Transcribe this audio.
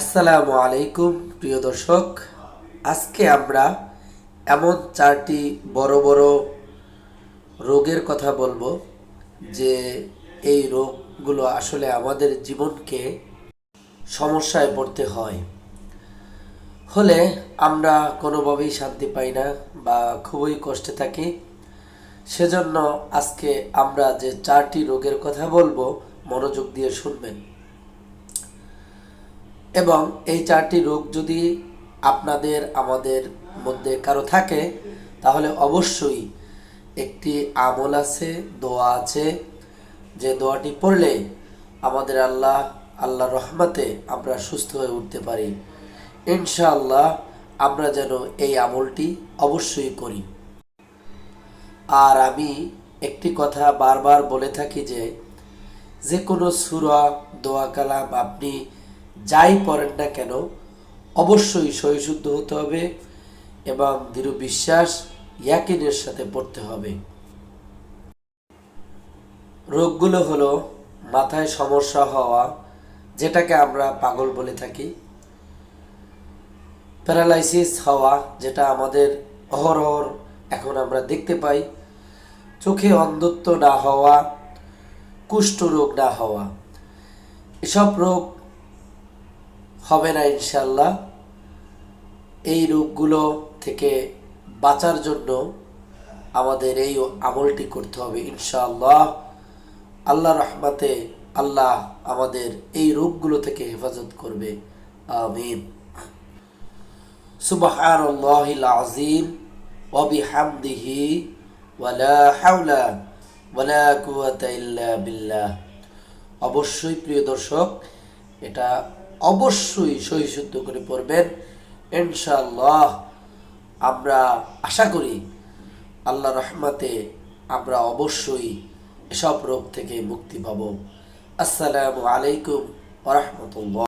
আসসালামু আলাইকুম, প্রিয় দর্শক। আজকে আমরা এমন চারটি বড় বড় রোগের কথা বলব যে এই রোগগুলো আসলে আমাদের জীবনকে সমস্যায় পড়তে হয়। হলে আমরা কোনোভাবেই শান্তি পাই না বা খুবই কষ্টে থাকি। সেজন্য আজকে আমরা যে চারটি রোগের কথা বলব, মনোযোগ দিয়ে শুনবেন। এবং এই চারটি রোগ যদি আপনাদের, আমাদের মধ্যে কারও থাকে, তাহলে অবশ্যই একটি আমল আছে, দোয়া আছে। যে দোয়াটি পড়লে আমাদের আল্লাহ আল্লাহ রহমাতে আমরা সুস্থ হয়ে উঠতে পারি। ইনশাআল্লাহ আমরা যেন এই আমলটি অবশ্যই করি। আর আমি একটি কথা বারবার বলে থাকি যে যে কোনো সুরা, দোয়া কালাম আপনি যাই পড়েন না কেন, অবশ্যই সহিশুদ্ধ হতে হবে এবং দৃঢ় বিশ্বাস ইয়াকিনের সাথে পড়তে হবে। রোগগুলো হলো মাথায় সমস্যা হওয়া, যেটাকে আমরা পাগল বলে থাকি। প্যারালাইসিস হওয়া, যেটা আমাদের অহরহর এখন আমরা দেখতে পাই। চোখে অন্ধত্ব না হওয়া কুষ্ঠ রোগ না হওয়া। এসব রোগ হবে না ইনশাল্লাহ এই রোগগুলো থেকে বাঁচার জন্য আমাদের এই আমলটি করতে হবে ইনশাআল্লাহ। আল্লাহ রহমাতে আল্লাহ আমাদের এই রোগগুলো থেকে হেফাজত করবে। আমিন। ওয়ালা হাওলা ওয়ালা কুয়াতা ইল্লা বিল্লাহ। অবশ্যই প্রিয় দর্শক, এটা অবশ্যই সহিশুদ্ধ করে পড়বেন। ইনশাল্লাহ আমরা আশা করি আল্লাহ রহমাতে আমরা অবশ্যই এসব রোগ থেকে মুক্তি পাব। আসসালামু আলাইকুম ওরহমতুল্লাহ